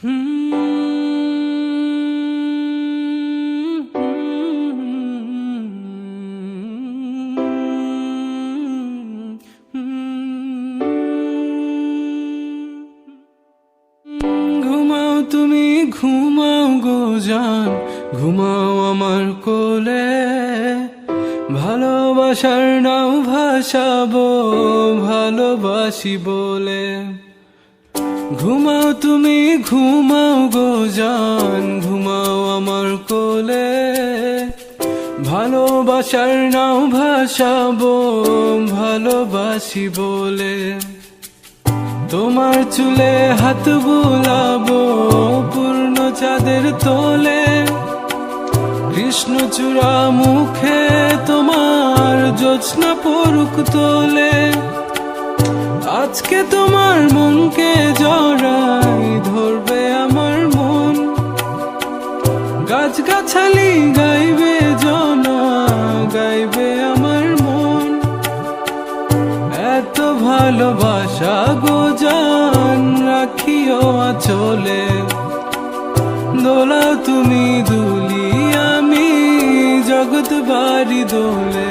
ঘুমাও তুমি ঘুমাও গো জান ঘুমাও আমার কোলে। ভালোবাসার নাও ভাসাবো ভালোবাসি বলে। ঘুমাও তুমি, ঘুমাও গো জান, ঘুমাও আমার কোলে। ভালোবাসার নাও ভাসাবো ভালোবাসি বলে। তোমার চুলে হাত বুলাবো, পূর্ণ চাঁদের তোলে। কৃষ্ণচূড়া মুখে তোমার জোৎস্না পরুক তোলে। আজকে তোমার মনকে গাইবে জনা, গাইবে আমার মন। এত ভালোবাসা গো জান, রাখিও চলে দোলা তুমি দুলি আমি জগৎ বাড়ি দোলে।